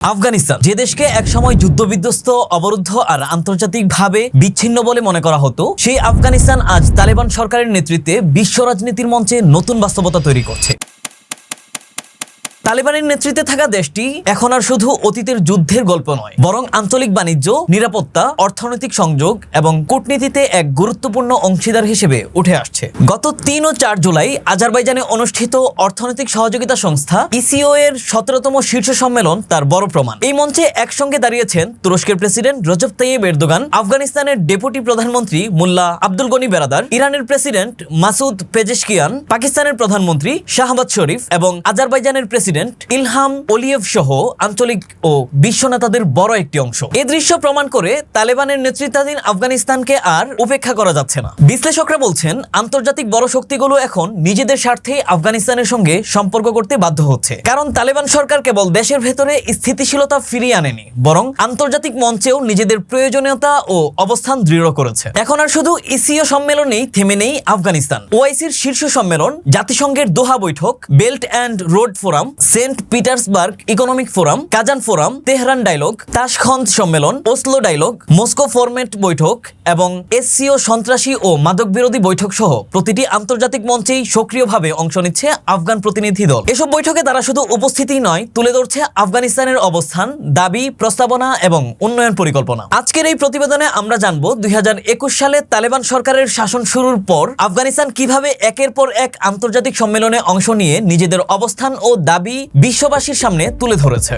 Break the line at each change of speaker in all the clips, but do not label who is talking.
আফগানিস্তান, যে দেশকে একসময় যুদ্ধবিধ্বস্ত, অবরুদ্ধ আর আন্তর্জাতিকভাবে বিচ্ছিন্ন বলে মনে করা হতো, সেই আফগানিস্তান আজ তালেবান সরকারের নেতৃত্বে বিশ্ব রাজনীতির মঞ্চে নতুন বাস্তবতা তৈরি করছে। তালেবানের নেতৃত্বে থাকা দেশটি এখন আর শুধু অতীতের যুদ্ধের গল্প নয়, বরং আঞ্চলিক বাণিজ্য, নিরাপত্তা, অর্থনৈতিক সংযোগ এবং কূটনীতিতে এক গুরুত্বপূর্ণ অংশীদার হিসেবে উঠে আসছে। গত তিন ও চার জুলাই আজারবাইজানে অনুষ্ঠিত অর্থনৈতিক সহযোগিতা সংস্থা ইসিও এর সতেরোতম শীর্ষ সম্মেলন তার বড় প্রমাণ। এই মঞ্চে একসঙ্গে দাঁড়িয়েছেন তুরস্কের প্রেসিডেন্ট রজব তাইয়েব এরদোগান, আফগানিস্তানের ডেপুটি প্রধানমন্ত্রী মোল্লা আব্দুল গনি বেরাদার, ইরানের প্রেসিডেন্ট মাসুদ পেজেশকিয়ান, পাকিস্তানের প্রধানমন্ত্রী শাহবাজ শরীফ এবং আজারবাইজানের প্রেসিডেন্ট ইলহাম ওলিয়েভ সহ আঞ্চলিক ও বিশ্ব নেতাদের বড় একটি অংশ। এ দৃশ্য প্রমাণ করে তালেবানের নেতৃত্বাধীন আফগানিস্তানকে আর উপেক্ষা করা যাচ্ছে না। বিশ্লেষকরা বলছেন, আন্তর্জাতিক বড় শক্তিগুলো এখন নিজেদের স্বার্থে আফগানিস্তানের সঙ্গে সম্পর্ক করতে বাধ্য হচ্ছে। কারণ তালেবান সরকার কেবল দেশের ভেতরে স্থিতিশীলতা ফিরিয়ে আনেনি, বরং আন্তর্জাতিক মঞ্চেও নিজেদের প্রয়োজনীয়তা ও অবস্থান দৃঢ় করেছে। এখন আর শুধু ইসিও সম্মেলনেই থেমে নেই আফগানিস্তান। ওআইসির শীর্ষ সম্মেলন, জাতিসংঘের দোহা বৈঠক, Belt and Road Forum Saint Petersburg Economic Forum, Kazan Forum, Tehran Dialogue, Tashkent সম্মেলন, ওসলো ডায়লগ, মস্কো ফরমেট বৈঠক এবং এসসিও সন্ত্রাসী ও মাদক বিরোধী বৈঠক সহ প্রতিটি আন্তর্জাতিক মঞ্চেই সক্রিয়ভাবে অংশ নিচ্ছে আফগান প্রতিনিধি দল। এসব বৈঠকে তারা শুধু উপস্থিতি নয়, তুলে ধরছে আফগানিস্তানের অবস্থান, দাবি, প্রস্তাবনা এবং উন্নয়ন পরিকল্পনা। আজকের এই প্রতিবেদনে আমরা জানব দুই হাজার একুশ সালে তালেবান সরকারের শাসন শুরুর পর আফগানিস্তান কীভাবে একের পর এক আন্তর্জাতিক সম্মেলনে অংশ নিয়ে নিজেদের অবস্থান ও দাবি বিশ্ববাসীর সামনে তুলে ধরেছে।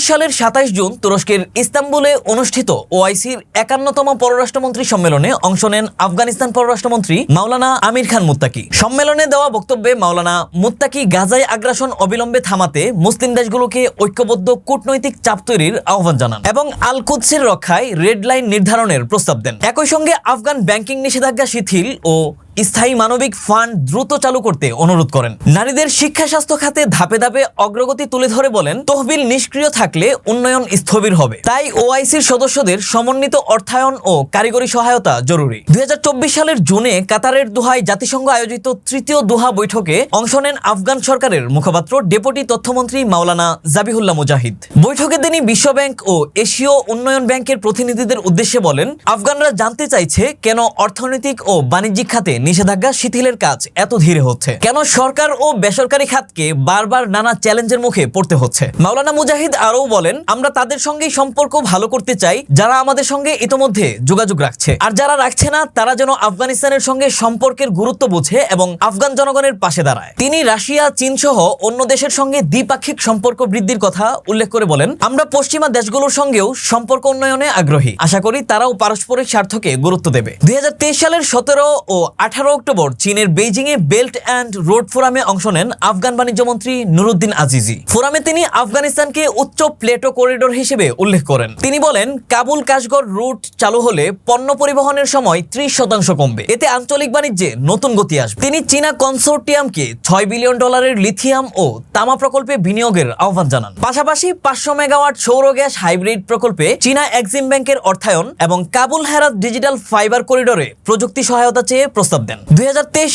সালের সাতাইশ জুন তুরস্কের ইস্তাম্বুলে অনুষ্ঠিত ওআইসির একান্নতম পররাষ্ট্রমন্ত্রী সম্মেলনে অংশ নেন আফগানিস্তান পররাষ্ট্রমন্ত্রী মাওলানা আমির খান মুত্তাকি। সম্মেলনে দেওয়া বক্তব্যে মাওলানা মুত্তাকি গাজায় আগ্রাসন অবিলম্বে থামাতে মুসলিম দেশগুলোকে ঐক্যবদ্ধ কূটনৈতিক চাপ তৈরির আহ্বান জানান এবং আল কুদসের রক্ষায় রেড লাইন নির্ধারণের প্রস্তাব দেন। একই সঙ্গে আফগান ব্যাংকিং নিষেধাজ্ঞা শিথিল ও স্থায়ী মানবিক ফান্ড দ্রুত চালু করতে অনুরোধ করেন। নারীদের শিক্ষা স্বাস্থ্য খাতে ধাপে ধাপে অগ্রগতি তুলে ধরে বলেন, তহবিল নিষ্ক্রিয় থাকলে উন্নয়ন স্থবির হবে। তাই ওআইসির সদস্যদের সমন্বিত অর্থায়ন ও কারিগরি সহায়তা জরুরি। দুই সালের জুনে কাতারের দোহায় জাতিসংঘ আয়োজিত তৃতীয় দোহা বৈঠকে অংশ নেন আফগান সরকারের মুখপাত্র, ডেপুটি তথ্যমন্ত্রী মাওলানা জাবিহুল্লাহ মুজাহিদ। বৈঠকে তিনি বিশ্বব্যাংক ও এশীয় উন্নয়ন ব্যাংকের প্রতিনিধিদের উদ্দেশ্যে বলেন, আফগানরা জানতে চাইছে কেন অর্থনৈতিক ও বাণিজ্যিক খাতে নিষেধাজ্ঞা শিথিলের কাজ এত ধীরে হচ্ছে। কেন সরকার ও বেসরকারি খাতকে বারবার নানা চ্যালেঞ্জের মুখে পড়তে হচ্ছে? মাওলানা মুজাহিদ আরও বলেন, আমরা তাদের সঙ্গেই সম্পর্ক ভালো করতে চাই, যারা আমাদের সঙ্গে ইতোমধ্যে যোগাযোগ রাখছে। আর যারা রাখছে না, তারা যেন আফগানিস্তানের সঙ্গে সম্পর্কের গুরুত্ব বোঝে এবং আফগান জনগণের পাশে দাঁড়ায়। তিনি রাশিয়া চীন সহ অন্য দেশের সঙ্গে দ্বিপাক্ষিক সম্পর্ক বৃদ্ধির কথা উল্লেখ করে বলেন, আমরা পশ্চিমা দেশগুলোর সঙ্গেও সম্পর্ক উন্নয়নে আগ্রহী। আশা করি তারাও পারস্পরিক স্বার্থকে গুরুত্ব দেবে। দুই হাজার তেইশ সালের সতেরো ও আঠারো অক্টোবর চীনের বেইজিং এ বেল্ট অ্যান্ড রোড ফোরামে অংশ নেন আফগান বাণিজ্য মন্ত্রী নুরুদ্দিন আজিজি। ফোরামে তিনি আফগানিস্তানকে উচ্চ প্লেটো করিডোর হিসেবে উল্লেখ করেন। তিনি বলেন, কাবুল কাশগড় রুট চালু হলে পণ্য পরিবহনের সময় ত্রিশ শতাংশ কমবে। এতে আঞ্চলিক বাণিজ্যে নতুন গতি আসবে। তিনি চীনা কনসোর্টিয়ামকে ছয় বিলিয়ন ডলারের লিথিয়াম ও তামা প্রকল্পে বিনিয়োগের আহ্বান জানান। পাশাপাশি পাঁচশো মেগাওয়াট সৌর গ্যাস হাইব্রিড প্রকল্পে চীনা এক্সিম ব্যাংকের অর্থায়ন এবং কাবুল হেরাত ডিজিটাল ফাইবার করিডোরে প্রযুক্তি সহায়তা চেয়ে প্রস্তাব দেন। দুই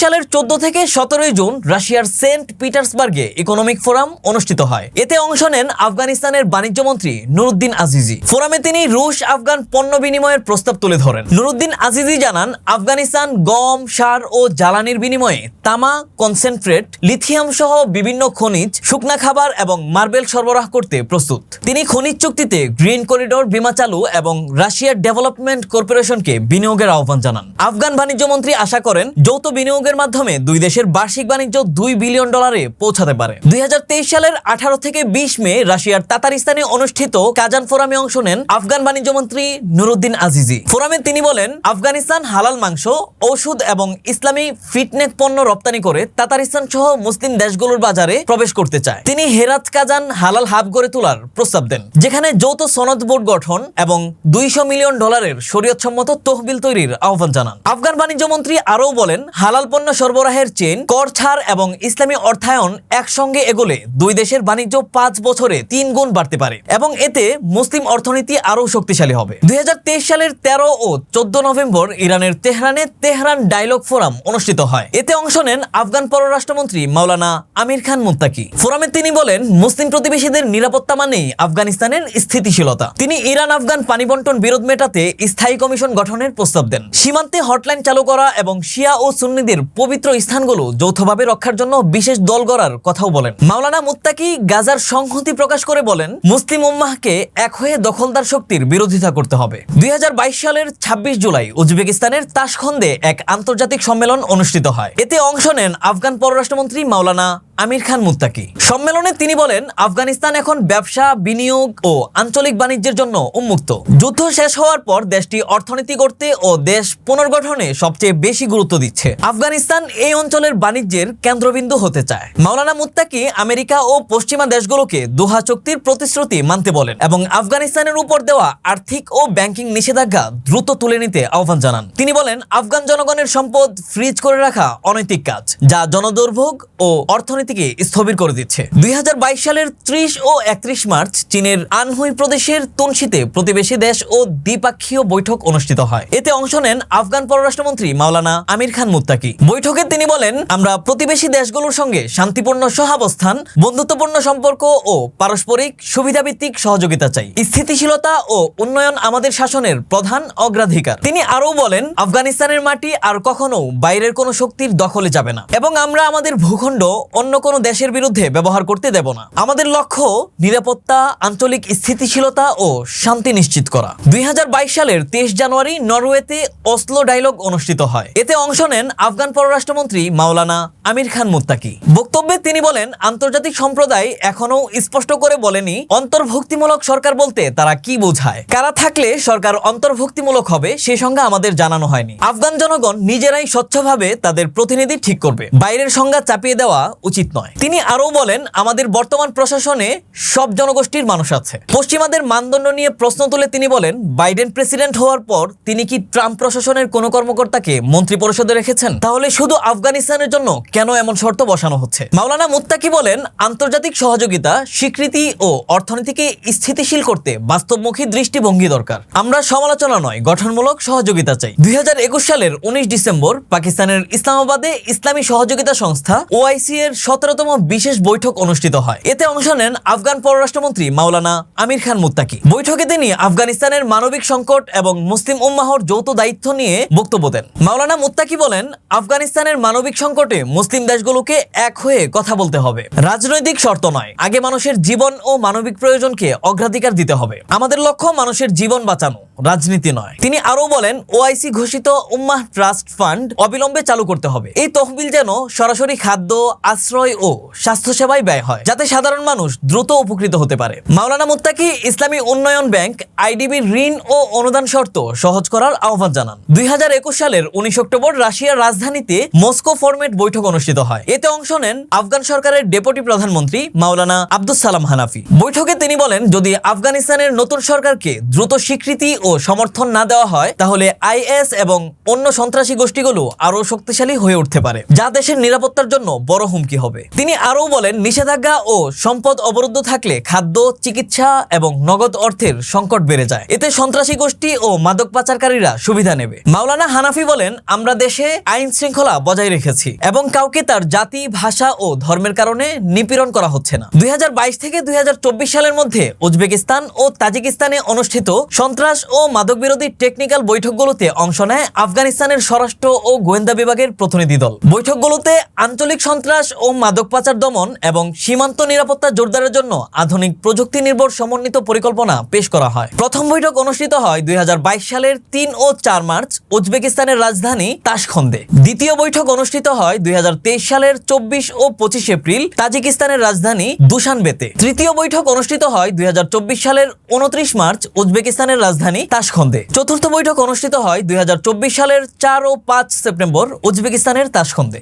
সালের চোদ্দ থেকে সতেরোই জুন রাশিয়ার সেন্ট পিটার্সবার্গে ইকোনমিক ফোরাম অনুষ্ঠিত হয়। এতে অংশ নেন আফগানিস্তানের বাণিজ্য মন্ত্রী নুরুদ্দিন আজিজি। ফোরামে তিনি রুশ, আফগান পণ্য বিনিময়ের প্রস্তাব তুলে ধরেন। নুরুদ্দিন আজিজি জানান, আফগানিস্তান গম, সার ও জ্বালানির বিনিময়ে তামা, কনসেন্ট্রেট, লিথিয়াম সহ বিভিন্ন খনিজ, শুকনা খাবার এবং মার্বেল সরবরাহ করতে প্রস্তুত। তিনি খনিজ চুক্তিতে গ্রিন করিডোর, বিমা চালু এবং রাশিয়ার ডেভেলপমেন্ট কর্পোরেশনকে বিনিয়োগের আহ্বান জানান। আফগান বাণিজ্য মন্ত্রী আশা করেন, যৌথ বিনিয়োগের মাধ্যমে দুই দেশের বার্ষিক বাণিজ্য দুই বিলিয়ন ডলারে পৌঁছাতে পারে। দুই সালের আঠারো থেকে বিশ মে রাশিয়ার তাতারিস্তানে অনুষ্ঠিত কাজান ফোরামে অংশ নেন আফগান বাণিজ্য মন্ত্রী নুরুদ্দিন আজিজি। ফোরামে তিনি বলেন, আফগানিস্তান হালাল মাংস, ঔষধ এবং ইসলামী ফিটনেস পণ্য রপ্তানি করে তাতারিস্তান সহ মুসলিম দেশগুলোর বাজারে প্রবেশ করতে চায়। তিনি হেরাত কাজান হালাল হাব গড়ে তোলার প্রস্তাব দেন, যেখানে যৌথ সনদ বোর্ড গঠন এবং দুইশো মিলিয়ন ডলারের শরীয়তসম্মত তহবিল তৈরির আহ্বান জানান। আফগান বাণিজ্য মন্ত্রী আরও বলেন, হালাল পণ্য সরবরাহের চেন কর ছাড় এবং ইসলামী অর্থায়ন একসঙ্গে এগোলে দুই দেশের বাণিজ্য পাঁচ বছরে তিন গুণ বাড়তে পারে এবং এতে মুসলিম অর্থনীতি আরও শক্তিশালী হবে। দুই সালের তেরো ও চোদ্দ নভেম্বর ইরানের তেহরানে তেহরান ডায়লগ ফোরাম অনুষ্ঠিত হয়। এতে অংশ নেন আফগান পররাষ্ট্রমন্ত্রী মাওলানা আমির খান মুত্তাকি। ফোরামে তিনি বলেন, মুসলিম প্রতিবেশীদের নিরাপত্তা মানেই আফগানিস্তানের স্থিতিশীলতা। তিনি ইরান আফগান পানি বন্টন বিরোধ মেটাতে স্থায়ী কমিশন গঠনের প্রস্তাব দেন। সীমান্তে হটলাইন চালু করা এবং শিয়া ও সুন্নিদের পবিত্র স্থানগুলো যৌথভাবে রক্ষার জন্য বিশেষ দল গড়ার কথাও বলেন। মাওলানা মুত্তাকি গাজার সংহতি প্রকাশ করে বলেন, মুসলিম উম্মাহকে এক হয়ে দখলদার শক্তির বিরোধিতা করতে হবে। দুই হাজার বাইশ সালের ২৬ জুলাই উজবেকিস্তানের তাসখন্দে এক আন্তর্জাতিক সম্মেলন অনুষ্ঠিত হয়। এতে অংশ নেন আফগান পররাষ্ট্রমন্ত্রী মাওলানা আমির খান মুত্তাকি। সম্মেলনে তিনি বলেন, আফগানিস্তান এখন ব্যবসা, বিনিয়োগ ও আঞ্চলিক বাণিজ্যের জন্য উন্মুক্ত। যুদ্ধ শেষ হওয়ার পর দেশটি অর্থনীতি করতে ও দেশ পুনর্গঠনে সবচেয়ে বেশি গুরুত্ব দিচ্ছে। আফগানিস্তান এই অঞ্চলের বাণিজ্যের কেন্দ্রবিন্দু হতে চায়। মাওলানা মুত্তাকি আমেরিকা ও পশ্চিমা দেশগুলোকে দোহা চুক্তির প্রতিশ্রুতি মানতে বলেন এবং আফগানিস্তানের উপর দেওয়া আর্থিক ও ব্যাংকিং নিষেধাজ্ঞা দ্রুত তুলে নিতে আহ্বান জানান। তিনি বলেন, আফগান জনগণের সম্পদ ফ্রিজ করে রাখা অনৈতিক কাজ, যা জনদুর্ভোগ ও অর্থনীতিকে স্থবির করে দিচ্ছে। দুই হাজার বাইশ সালের ত্রিশ ও একত্রিশ মার্চ চীনের আনহুই প্রদেশের তুনশিতে প্রতিবেশী দেশ ও দ্বিপাক্ষীয় বৈঠক অনুষ্ঠিত হয়। এতে অংশ নেন আফগান পররাষ্ট্রমন্ত্রী মাওলানা আমির খান মুত্তাকি। বৈঠকে তিনি বলেন, আমরা প্রতিবেশী দেশগুলোর সঙ্গে শান্তিপূর্ণ সহাবস্থান, বন্ধুত্বপূর্ণ সম্পর্ক ও পারস্পরিক সুবিধাভিত্তিক সহযোগিতা চাই। স্থিতিশীলতা ও উন্নয়ন আমাদের শাসনের প্রধান অগ্রাধিকার। তিনি আরও বলেন, আফগানিস্তানের মাটি আর কখনো বাইরের কোনো শক্তির দখলে যাবে না। এবং আমরা আমাদের ভূখণ্ড অন্য কোনো দেশের বিরুদ্ধে ব্যবহার করতে দেব না। আমাদের লক্ষ্য নিরাপত্তা, আঞ্চলিক স্থিতিশীলতা ও শান্তি নিশ্চিত করা। দুই সালের তেইশ জানুয়ারি নরওয়েতে অসলো ডায়লগ অনুষ্ঠিত হয়। এতে অংশ নেন আফগান পররাষ্ট্রমন্ত্রী মাওলানা আমির খান মুত্তাকি। বক্তব্যে তিনি বলেন, আন্তর্জাতিক সম্প্রদায় এখনও স্পষ্ট করে বলেনি অন্তর্ভুক্তিমূলক সরকার বলতে তারা কি বোঝায়। কারা থাকলে সরকার অন্তর্ভুক্তিমূলক হবে সে সংজ্ঞা আমাদের জানানো হয়নি। আফগান জনগণ নিজেরাই স্বচ্ছভাবে তাদের প্রতিনিধি ঠিক করবে। বাইরের সংজ্ঞা চাপিয়ে দেওয়া উচিত নয়। তিনি আরও বলেন, আমাদের বর্তমান প্রশাসনে সব জনগোষ্ঠীর মানুষ আছে। পশ্চিমাদের মানদণ্ড নিয়ে প্রশ্ন তুলে তিনি বলেন, বাইডেন প্রেসিডেন্ট হওয়ার পর তিনি কি ট্রাম্প প্রশাসনের কোনো কর্মকর্তাকে মন্ত্রী পরিষদে রেখেছেন? তাহলে শুধু আফগানিস্তানের জন্য কেন এমন শর্ত বসানো হচ্ছে? মাওলানা মুত্তাকি বলেন, আন্তর্জাতিক সহযোগিতা, স্বীকৃতি ও অর্থনীতিকে স্থিতিশীল করতে বাস্তবমুখী দৃষ্টিভঙ্গি দরকার। আমরা সমালোচনা নয়, গঠনমূলক সহযোগিতা চাই। দুই হাজার একুশ সালের উনিশ ডিসেম্বর পাকিস্তানের ইসলামাবাদে ইসলামী সহযোগিতা সংস্থা, ওআইসি এর সতেরোতম বিশেষ বৈঠক অনুষ্ঠিত হয়। এতে অংশ নেন আফগান পররাষ্ট্রমন্ত্রী মাওলানা আমির খান মুত্তাকি। বৈঠকে তিনি আফগানিস্তানের মানবিক সংকট এবং মুসলিম উম্মাহর যৌথ দায়িত্ব নিয়ে বক্তব্য দেন। মাওলানা মুত্তাকি বলেন, আফগানিস্তানের মানবিক সংকটে মুসলিম দেশগুলোকে এক হয়ে কথা বলতে হবে। রাজনৈতিক শর্ত নয়, আগে মানুষের জীবন ও মানবিক প্রয়োজনকে অগ্রাধিকার দিতে হবে। আমাদের লক্ষ্য মানুষের জীবন বাঁচানো, রাজনীতি নয়। তিনি আরও বলেন, ওআইসি ঘোষিত উম্মাহ ট্রাস্ট ফান্ড অবিলম্বে চালু করতে হবে। এই তহবিল যেন সরাসরি খাদ্য, আশ্রয় ও স্বাস্থ্যসেবায় ব্যয় হয়, যাতে সাধারণ মানুষ দ্রুত উপকৃত হতে পারে। মাওলানা মুত্তাকি ইসলামী উন্নয়ন ব্যাংক আইডিবির ঋণ ও অনুদান শর্ত সহজ করার আহ্বান জানান। দুই সালের উনিশ অক্টোবর রাশিয়ার রাজধানীতে মস্কো ফরমেট বৈঠক অনুষ্ঠিত হয়। এতে অংশ নেন আফগান সরকারের ডেপুটি প্রধানমন্ত্রী মাওলানা আব্দুস সালাম হানাফি। বৈঠকে তিনি বলেন, যদি আফগানিস্তানের নতুন সরকারকে দ্রুত স্বীকৃতি ও সমর্থন না দেওয়া হয়, তাহলে আইএস এবং অন্য সন্ত্রাসী গোষ্ঠীগুলো আরও শক্তিশালী হয়ে উঠতে পারে, যা দেশের নিরাপত্তার জন্য বড় হুমকি হবে। তিনি আরও বলেন, নিষেধাজ্ঞা ও সম্পদ অবরুদ্ধ থাকলে খাদ্য, চিকিৎসা এবং নগদ অর্থের সংকট বেড়ে যায়। এতে সন্ত্রাসী গোষ্ঠী ও মাদক পাচারকারীরা সুবিধা নেবে। মাওলানা হানাফি বলেন, আমরা দেশে আইন শৃঙ্খলা বজায় রেখেছি এবং কাউকে তার জাতি, ভাষা ও ধর্মের কারণে নিপীড়ন করা হচ্ছে না। দুই থেকে দুই হাজার চব্বিশ সালের মধ্যে উজবেকিস্তান ও তাজিকিস্তানে অনুষ্ঠিত সন্ত্রাস ও মাদক বিরোধী টেকনিক্যাল বৈঠকগুলোতে অংশ নেয় আফগানিস্তানের স্বরাষ্ট্র ও গোয়েন্দা বিভাগের প্রতিনিধি দল। বৈঠকগুলোতে আঞ্চলিক সন্ত্রাস ও মাদক পাচার দমন এবং সীমান্ত নিরাপত্তা জোরদারের জন্য আধুনিক প্রযুক্তি নির্ভর সমন্বিত পরিকল্পনা পেশ করা হয়। প্রথম বৈঠক অনুষ্ঠিত হয় দুই সালের তিন ও চার মার্চ উজবেকিস্তানের রাজধানী তাশখন্দে দ্বিতীয় বৈঠক অনুষ্ঠিত হয় দুই হাজার তেইশ সালের চব্বিশ ও পঁচিশ এপ্রিল তাজিকিস্তানের রাজধানী দুশানবেতে। তৃতীয় বৈঠক অনুষ্ঠিত হয় দুই হাজার চব্বিশ সালের উনত্রিশ মার্চ উজবেকিস্তানের রাজধানী তাসখন্দে। চতুর্থ বৈঠক অনুষ্ঠিত হয় দুই হাজার চব্বিশ সালের চার ও পাঁচ সেপ্টেম্বর উজবেকিস্তানের তাশখন্দে